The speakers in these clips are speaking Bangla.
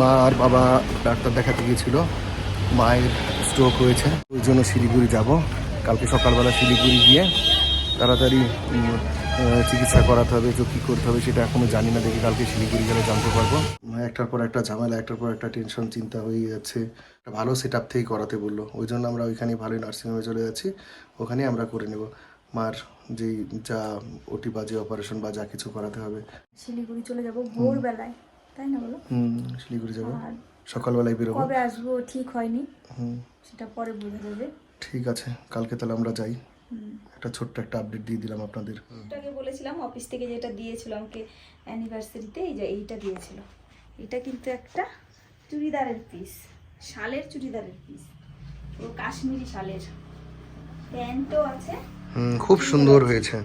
মা আর বাবা ডাক্তার দেখাতে গিয়েছিল। মায়ের স্ট্রোক হয়েছে। ওই জন্য শিলিগুড়ি যাব। কালকে সকালবেলা শিলিগুড়ি গিয়ে তাড়াতাড়ি চিকিৎসা করাতে হবে তো কী করতে হবে সেটা এখনও জানি না। দেখি কালকে শিলিগুড়ি গেলে জানতে পারব। একটার পর একটা ঝামেলা, একটার পর একটা টেনশন চিন্তা হয়ে যাচ্ছে। একটা ভালো সেট আপ থেকেই করাতে বলল। ওই জন্য আমরা ওইখানে ভালোই নার্সিংহোমে চলে যাচ্ছি। ওখানেই আমরা করে নেব। মার যেই যা ওটি বা যে অপারেশন বা যা কিছু করাতে হবে। শিলিগুড়ি চলে যাব ভোরবেলায়। তাই না বলো? হুম শিলিগুড়ি যাব। সকালবেলায় বেরোবো। কবে আসব ঠিক হয়নি। হুম। সেটা পরে বোঝা যাবে ঠিক আছে কালকে তাহলে আমরা যাই। একটা ছোট্ট একটা আপডেট দিয়ে দিলাম আপনাদের। এটাকে বলেছিলাম অফিস থেকে যেটা দিয়েছিল আমাকে অ্যানিভার্সারিতে এই যে এইটা দিয়েছিল। এটা কিন্তু একটা চুড়িদারের পিস শালের চুড়িদারের পিস পুরো কাশ্মীরি শালের। প্যান্টও আছে। হুম খুব সুন্দর হয়েছে।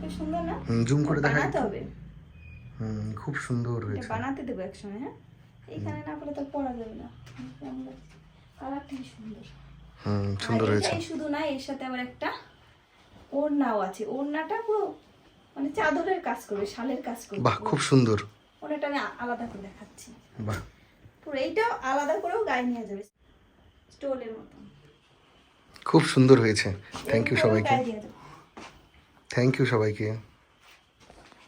খুব সুন্দর না? জুম করে দেখা হবে। হুম খুব সুন্দর হয়েছে। বানাতে দেবো একসময় হ্যাঁ? এইখানে না করে তো পরা যাবে না। কালারটাই সুন্দর। হুম সুন্দর হয়েছে। শুধু না এর সাথে আবার একটা ওড়নাও আছে। ওড়নাটা পুরো মানে চাদরের কাজ করবে শালের কাজ করবে। বাহ খুব সুন্দর। ওনাটা আমি আলাদা করে দেখাচ্ছি। বাহ। পুরো এইটাও আলাদা করেও গায়ে নিয়ে যাবে স্টোলের মতো। খুব সুন্দর হয়েছে। থ্যাংক ইউ সবাইকে। থ্যাংক ইউ সবাইকে।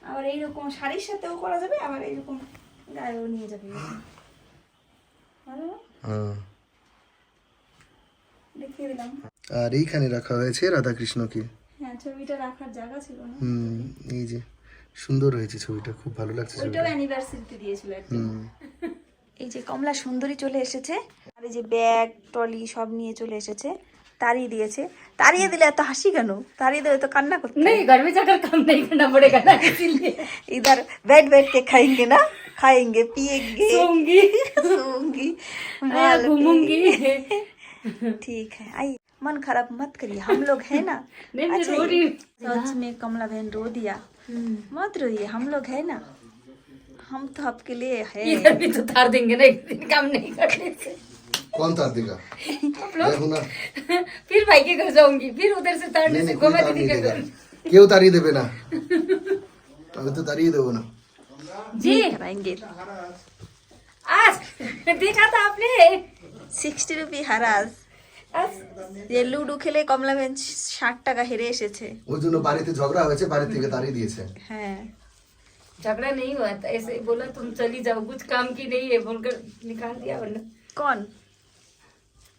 আবার এইরকম শাড়ির সাথেও করা যাবে আবার এইরকম গায়েও নিয়ে যাবে। না? দেখিয়ে দিলাম। আর এইখানে রাখা হয়েছে রাধাকৃষ্ণকে। হ্যাঁ ছবিটা রাখার জায়গা ছিল না। হুম এই যে সুন্দর হয়েছে ছবিটা খুব ভালো লাগছে ছবিটা। ওইটাও অ্যানিভার্সারিতে দিয়েছিল একদিন। এই যে কমলা সুন্দরী চলে এসেছে আর এই যে ব্যাগ ট্রলি সব নিয়ে চলে এসেছে। तारी दिए छे तारिए दिले तो हँसी कनो तारी दे तो कान्ना करते नहीं घर में काम नहीं करना पड़ेगा ना इसीलिए इधर बैठ बैठ के खाएँगे ना खाएँगे पिएँगे सोंगी सोंगी घूमूँगी ठीक है आई मन खराब मत करिए हम लोग है ना अच्छा सच में कमला बहन रो दिया मत रोइए हम लोग है ना हम तो आपके लिए है इधर भी तो तार देंगे ना एक दिन काम नहीं करने से कौन तार देगा मैं हूं ना फिर भाई के घर जाऊंगी फिर उधर से तारने नहीं से नहीं कोई गोमा तार दीदी नहीं के देगा घर কেউ তাড়িয়ে দেবে না আমি তো তাড়িয়ে দেবো না जी कराएंगे आज देखा था आपने সিক্সটি রুপি হারাস आज যে লুডো খেলে কমলা বেঞ্চ ষাট টাকা হেরে এসেছে ওই জন্য বাড়িতে ঝগড়া হয়েছে বাড়ি থেকে তাড়িয়ে দিয়েছে হ্যাঁ झगड़ा नहीं हुआ था ऐसे ही बोला तुम चली जाओ कुछ काम की नहीं है बोलकर निकाल दिया वरना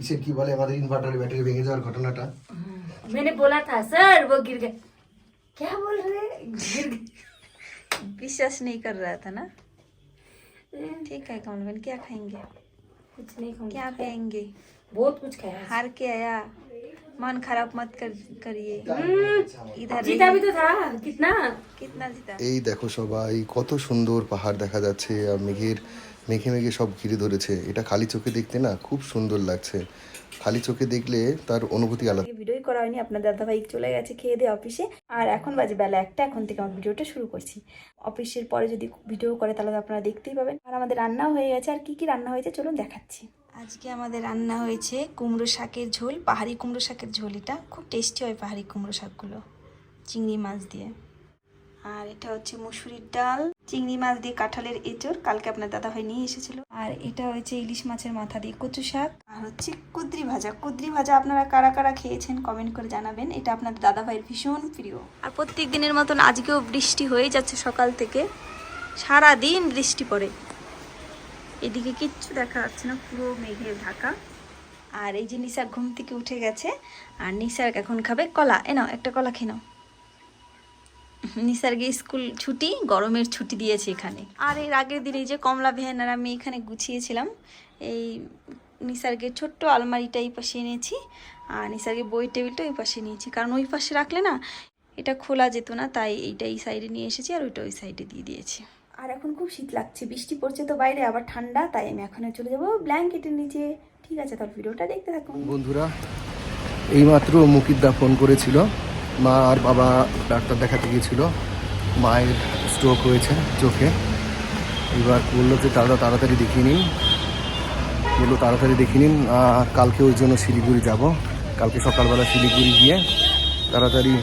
ইসের কি বলে আমাদের ইনভার্টারের ব্যাটারি ভেঙে যাওয়ার ঘটনাটা मैंने बोला था सर वो गिर गए क्या बोल रहे हैं? गिर गए विश्वास नहीं कर रहा था ना ठीक है कमल बहन क्या खाएंगे कुछ नहीं खाऊंगी क्या पिएंगे बहुत कुछ खाया है। हार के आया मन खराब मत कर करिए इधर जीता भी रहिए। तो था कितना कितना जीता এই দেখো সবাই কত সুন্দর পাহাড় দেখা যাচ্ছে আর মেঘের মেঘে মেঘে সব ঘিরে ধরেছে। এটা খালি চোখে দেখতে না খুব সুন্দর লাগছে। খালি চোখে দেখলে তার অনুভূতি আলাদা। ভিডিওই করা হয়নি আপনার দাদাভাই চলে গেছে খেয়ে দিয়ে অফিসে। আর এখন বাজে বেলা একটা এখন থেকে আমার ভিডিওটা শুরু করছি। অফিসের পরে যদি ভিডিও করে তাহলে তো আপনারা দেখতেই পাবেন। আর আমাদের রান্নাও হয়ে গেছে আর কি কি রান্না হয়েছে চলুন দেখাচ্ছি। আজকে আমাদের রান্না হয়েছে কুমড়ো শাকের ঝোল পাহাড়ি কুমড়ো শাকের ঝোল। এটা খুব টেস্টি হয় পাহাড়ি কুমড়ো শাকগুলো চিংড়ি মাছ দিয়ে। আর এটা হচ্ছে মুসুরির ডাল। চিংড়ি মাছ দিয়ে কাঁঠালের এঁচড়, কালকে আপনার দাদা ভাই নিয়ে এসেছিল। আর এটা হচ্ছে ইলিশ মাছের মাথা দিয়ে কচু শাক। আর হচ্ছে কুদ্রি ভাজা। কুদ্রি ভাজা আপনারা কারা কারা খেয়েছেন কমেন্ট করে জানাবেন। এটা আপনার দাদা ভাইয়ের ভীষণ প্রিয়। আর প্রত্যেক দিনের মতন আজকেও বৃষ্টি হয়ে যাচ্ছে সকাল থেকে। সারা দিন বৃষ্টি পড়ে। এদিকে কিচ্ছু দেখা যাচ্ছে না, পুরো মেঘে ঢাকা। আর এই যে নিসার ঘুম থেকে উঠে গেছে, আর নিসার এখন খাবে কলা। এ নাও, একটা কলা খেয়ে নাও। নিসার্গে স্কুল ছুটি গরমের ছুটি দিয়েছে এখানে। আর এর আগের দিন এই যে কমলা ভ্যান আর আমি এখানে গুছিয়েছিলাম এই নিসার্গের ছোট্ট আলমারিটা এই পাশে এনেছি আর নিসার্গের বই টেবিলটা ওই পাশে নিয়েছি। কারণ ওই পাশে রাখলে না এটা খোলা যেত না তাই এইটা এই সাইডে নিয়ে এসেছি আর ওইটা ওই সাইডে দিয়ে দিয়েছি। আর এখন খুব শীত লাগছে বৃষ্টি পড়ছে তো বাইরে আবার ঠান্ডা তাই আমি এখন চলে যাব ব্ল্যাঙ্কেটের নিচে। ঠিক আছে তাহলে ভিডিওটা দেখতে থাকুন। বন্ধুরা এইমাত্র মুকিদ্দা ফোন করেছিল মা আর বাবা ডাক্তার দেখাতে গিয়েছিল। মায়ের স্ট্রোক হয়েছে চোখে। এবার বলল যে তারা তাড়াতাড়ি দেখিয়ে নিন। বলল তাড়াতাড়ি দেখিয়ে নিন। আর কালকে ওই জন্য শিলিগুড়ি যাব। কালকে সকালবেলা শিলিগুড়ি গিয়ে তাড়াতাড়ি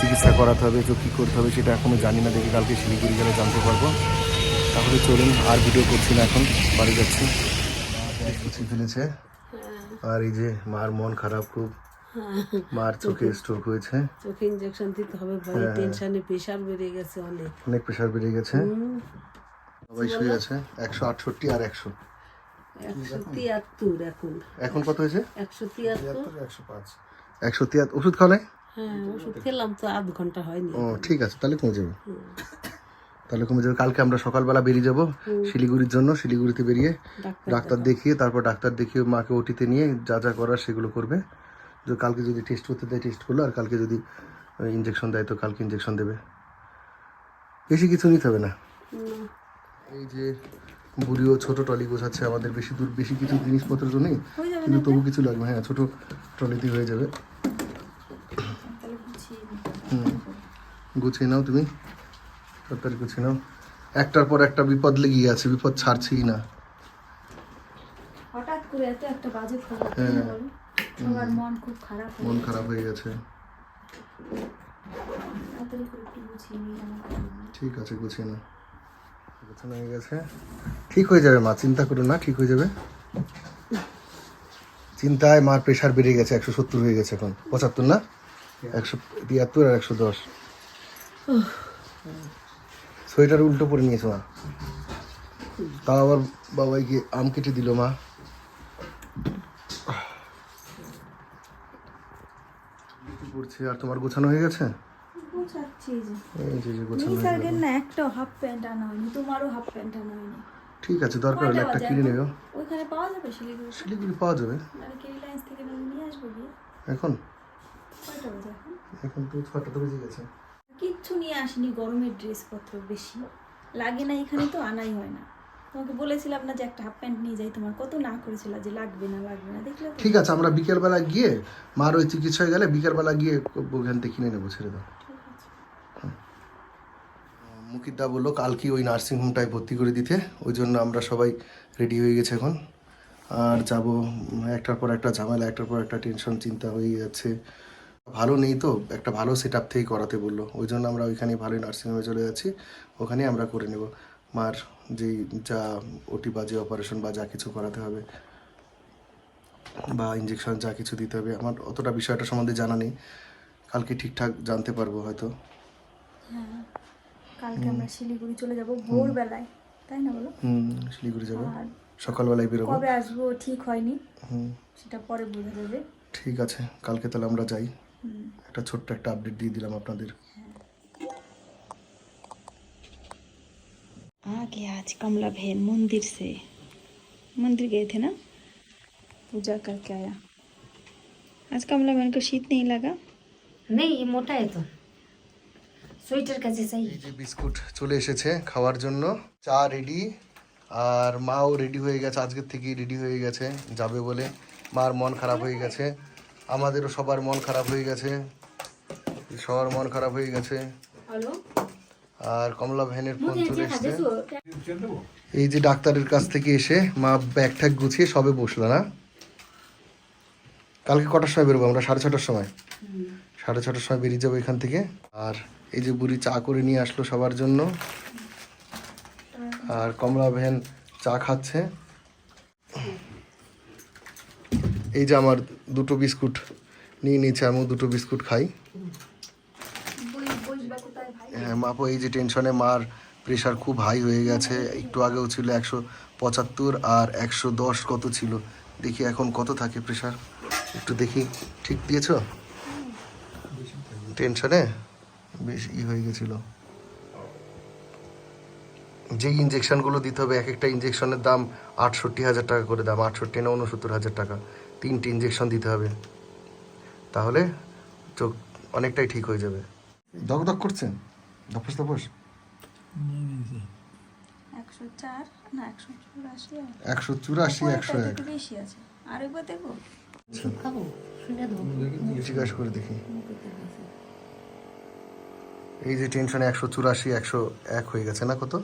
চিকিৎসা করাতে হবে তো কী করতে হবে সেটা এখনও জানি না। দেখি কালকে শিলিগুড়ি গেলে জানতে পারব। তাহলে চলুন আর ভিডিও করছি না এখন। বাড়ি যাচ্ছি। ফেলেছে আর এই যে মার মন খারাপ খুব। মার চোখে স্ট্রোক হয়েছে। চোখে ইঞ্জেকশন দিতে হবে ভয়ে টেনশনে প্রেশার বেড়ে গেছে অনেক। অনেক প্রেশার বেড়ে গেছে। সবাই শুয়ে আছে একশো আটষট্টি আর একশো। তিয়াত্তর এখন। এখন কত হয়েছে? একশো তিয়াত্তর। একশো পাঁচ একশো তিয়াত্তর। ওষুধ খাওয়া নাই? হ্যাঁ ওষুধ খেলাম তো আধ ঘণ্টা হয়নি ও ঠিক আছে তাহলে কমে যাবে। তাহলে কমে যাবে। কালকে আমরা সকালবেলা বেরিয়ে যাব শিলিগুড়ির জন্য। শিলিগুড়িতে বেরিয়ে ডাক্তার দেখিয়ে তারপর ডাক্তার দেখিয়ে মাকে ওটিতে নিয়ে যা যা করার সেগুলো করবে। কালকে যদি টেস্ট করতে দেয় টেস্ট করল আর কালকে যদি ইঞ্জেকশন দেয় তো কালকে ইঞ্জেকশন দেবে। বেশি কিছু নিতে হবে না। এই যে বুড়িও ছোট ট্রলি গোছাচ্ছে আমাদের বেশি দূর বেশি কিছু জিনিসপত্র তো নেই কিন্তু তবু কিছু লাগবে। হ্যাঁ ছোট ট্রলিতে হয়ে যাবে। গুছিয়ে হুম। গুছিয়ে নাও তুমি। তাড়াতাড়ি গুছিয়ে নাও। একটার পর একটা বিপদ লেগেই আছে বিপদ ছাড়ছেই না। হঠাৎ করে এত একটা বাজে খবর হ্যাঁ। সবার মন খুব খারাপ মন খারাপ হয়ে গেছে। ঠিক আছে গুছিয়ে নাও। গোছানো হয়ে গেছে। ঠিক হয়ে যাবে মা চিন্তা করো না ঠিক হয়ে যাবে। চিন্তায় মার প্রেশার বেড়ে গেছে একশো সত্তর হয়ে গেছে এখন। পঁচাত্তর না? একশো তিয়াত্তর আর একশো দশ। সোয়েটার উল্টো পরে নিয়েছো মা। তাও আবার বাবাই গিয়ে আম কেটে দিল মা। কি করছে আর তোমার গোছানো হয়ে গেছে? গুছাচ্ছি এই যে। যে গোছানো হয়ে গেল। না একটাও হাফ প্যান্ট আনা হয়নি তোমারও হাফ প্যান্ট আনা হয়নি। ঠিক আছে দরকার হলে একটা কিনে নেবে ওইখানে পাওয়া যাবে শিলিগুড়ি? শিলিগুড়ি পাওয়া যাবে। থেকে নিয়ে আসব গিয়ে? এখন? কয়টা বাজে এখন? এখন তো ছটা তো বেজে গেছে। কিচ্ছু নিয়ে আসিনি গরমের ড্রেসপত্র বেশি। লাগে না এখানে তো আনাই হয় না। তোমাকে বলেছিলাম না যে একটা হাফ প্যান্ট নিয়ে যাই তোমার কত না করেছিল যে লাগবে না লাগবে না দেখলে ঠিক আছে আমরা বিকেলবেলা গিয়ে মার ওই চিকিৎসা হয়ে গেলে বিকেলবেলা গিয়ে ওখান থেকে কিনে নেব ছেড়ে দাও। মুকিদা বলল কালকে ওই নার্সিংহোমটায় ভর্তি করে দিতে ওই জন্য আমরা সবাই রেডি হয়ে গেছে এখন। আর যাব একটার পর একটা ঝামেলা একটার পর একটা টেনশন চিন্তা হয়ে যাচ্ছে। ভালো নেই তো একটা ভালো সেট আপ থেকে করাতে বলল। ওই জন্য আমরা ওইখানে ভালোই নার্সিংহোমে চলে যাচ্ছি ওখানেই আমরা করে নেব। মার যেই যা ওটি বা যে অপারেশন বা যা কিছু করাতে হবে বা ইঞ্জেকশন যা কিছু দিতে হবে আমার অতটা বিষয়টা সম্বন্ধে জানা নেই। কালকে ঠিকঠাক জানতে পারব হয়তো। হ্যাঁ কালকে আমরা শিলিগুড়ি চলে যাব ভোরবেলায় তাই না বলো? হুম শিলিগুড়ি যাব। সকালবেলায় বেরোবো। কবে আসব ঠিক হয়নি। হুম। সেটা পরে বোঝা যাবে। ঠিক আছে কালকে তাহলে আমরা যাই। একটা ছোট্ট একটা আপডেট দিয়ে দিলাম আপনাদের। आ गया आज कमला बहन मंदिर से मंदिर गए थे ना पूजा करके आया आज कमला बहन को शीत नहीं लगा नहीं ये मोटा है तो स्वेटर का जैसा ही এই যে বিস্কুট চলে এসেছে খাওয়ার জন্য চা রেডি আর মাও রেডি হয়ে গেছে আজকের থেকেই রেডি হয়ে গেছে যাবে বলে মার মন খারাপ হয়ে গেছে আমাদেরও সবার মন খারাপ হয়ে গেছে সবার মন খারাপ হয়ে গেছে हेलो আর কমলা ভ্যানের ফোন চলে এসেছে। এই যে ডাক্তারের কাছ থেকে এসে মা ব্যাগ ট্যাগ গুছিয়ে সবে বসল না? কালকে কটার সময় বেরোবো আমরা? সাড়ে ছটার সময়? সাড়ে ছটার সময় বেরিয়ে যাব এখান থেকে। আর এই যে বুড়ি চা করে নিয়ে আসলো সবার জন্য। আর কমলা ভ্যান চা খাচ্ছে। এই যে আমার দুটো বিস্কুট নিয়ে নিয়েছে আমিও দুটো বিস্কুট খাই। মাপো, এই যে টেনশনে মার প্রেশার খুব হাই হয়ে গেছে। একটু আগেও ছিল একশো পঁচাত্তর আর একশো দশ কত ছিল? দেখি এখন কত থাকে প্রেশার একটু দেখি, ঠিক দিয়েছ? টেনশনে? বেশ, ই হয়ে গেছিল। যে ইঞ্জেকশনগুলো দিতে হবে এক একটা ইঞ্জেকশনের দাম আটষট্টি হাজার টাকা করে, দাম আটষট্টি না উনসত্তর হাজার টাকা। তিনটে ইঞ্জেকশন দিতে হবে। তাহলে চোখ অনেকটাই ঠিক হয়ে যাবে। দক দক করছেন? দপস দপস একশো চার? না একশো চুরাশি একশো চুরাশি একশো এক। একটু বেশি আছে। আরেকবার দেখো খাব শুনে দেবো জিজ্ঞাসা করে দেখি। এই যে টেনশনে একশো চুরাশি একশো এক হয়ে গেছে না কত?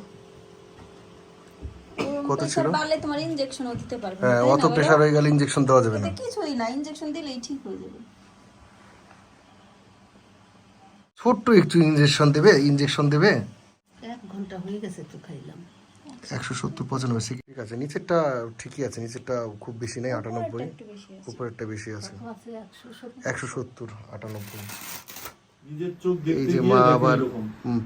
কত ছিল? বাড়লে তোমার ইনজেকশনও দিতে পারবে। হ্যাঁ অত প্রেশার হয়ে গেলে ইঞ্জেকশন দেওয়া যাবে না। কিছুই না ইনজেকশন দিলেই ঠিক হয়ে যাবে। ছোট্ট একটু ইঞ্জেকশন দেবে ইঞ্জেকশন দেবে? এক ঘণ্টা হয়ে গেছে তো খাইলাম। একশো সত্তর পঁচানব্বই ঠিক আছে নিচেরটা ঠিকই আছে নিচেরটা খুব বেশি নেই আটানব্বই। উপরেরটা বেশি আছে। আছে। একশো সত্তর। আটানব্বই। এই যে মা আবার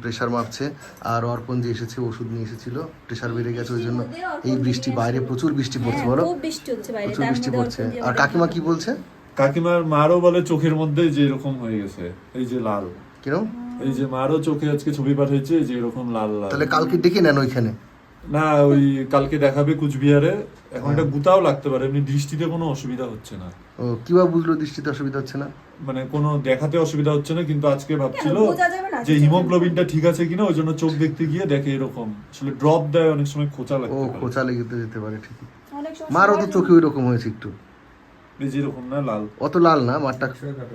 প্রেশার মাপছে আর অর্পণ যে এসেছে ওষুধ নিয়ে এসেছিল প্রেশার বেড়ে গেছে ওই জন্য এই বৃষ্টি বাইরে প্রচুর বৃষ্টি পড়ছে বলো? খুব বৃষ্টি হচ্ছে বাইরে প্রচুর বৃষ্টি পড়ছে। আর কাকিমা কি বলছে? কাকিমার মারও বলে চোখের মধ্যে যে এরকম হয়ে গেছে এই যে লাল। কিরম? এই যে মারও চোখে আজকে ছবি পাঠিয়েছে যে এরকম লাল লাল। তাহলে কালকে ডেকে নেন ওইখানে। না ওই কালকে দেখাবে কুচবিহারে। এখন এটা গুতাও লাগতে পারে এমনি দৃষ্টিতে কোনো অসুবিধা হচ্ছে না। ও বুঝলো দৃষ্টিতে অসুবিধা হচ্ছে না? মানে কোনো দেখাতে অসুবিধা হচ্ছে না কিন্তু আজকে ভাবছিল যে হিমোগ্লোবিনটা ঠিক আছে কিনা ওই জন্য চোখ দেখতে গিয়ে দেখে এরকম। আসলে ড্রপ দেয় অনেক সময় খোঁচা ও খোঁচা লেগে যেতে পারে ঠিকই। অনেক সময় মারও তো চোখে ওই রকম হয়েছে একটু। এই না লাল। অত লাল না মারটা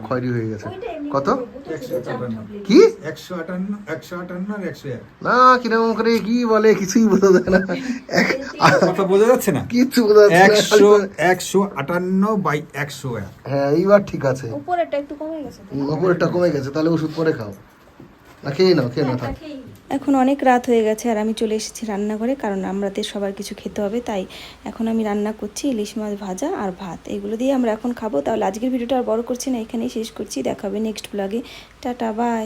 খয়েরি হয়ে গেছে। কত? একশো আটান্ন কি? একশো আটান্ন একশো আটান্ন আর একশো এক। না কীরকম করে কি বলে কিছুই বোঝা যায় না। কথা বোঝা যাচ্ছে না? কিচ্ছু বোঝা যাচ্ছে না। একশো একশো আটান্ন বাই একশো এক। হ্যাঁ এইবার ঠিক আছে। উপরেরটা একটু কমে গেছে উপরেরটা কমে গেছে তাহলে ওষুধ পরে খাও। না খেয়ে নাও খেয়ে নাও থাক। এখন অনেক রাত হয়ে গেছে আর আমি চলে এসেছি রান্নাঘরে, কারণ আমরাদের সবার কিছু খেতে হবে, তাই এখন আমি রান্না করছি ইলিশ মাছ ভাজা আর ভাত। এগুলো দিয়ে আমরা এখন খাব, তাহলে আজকের ভিডিওটা আর বড় করছি না, এখানেই শেষ করছি, দেখাবে নেক্সট ব্লগে টাটা বাই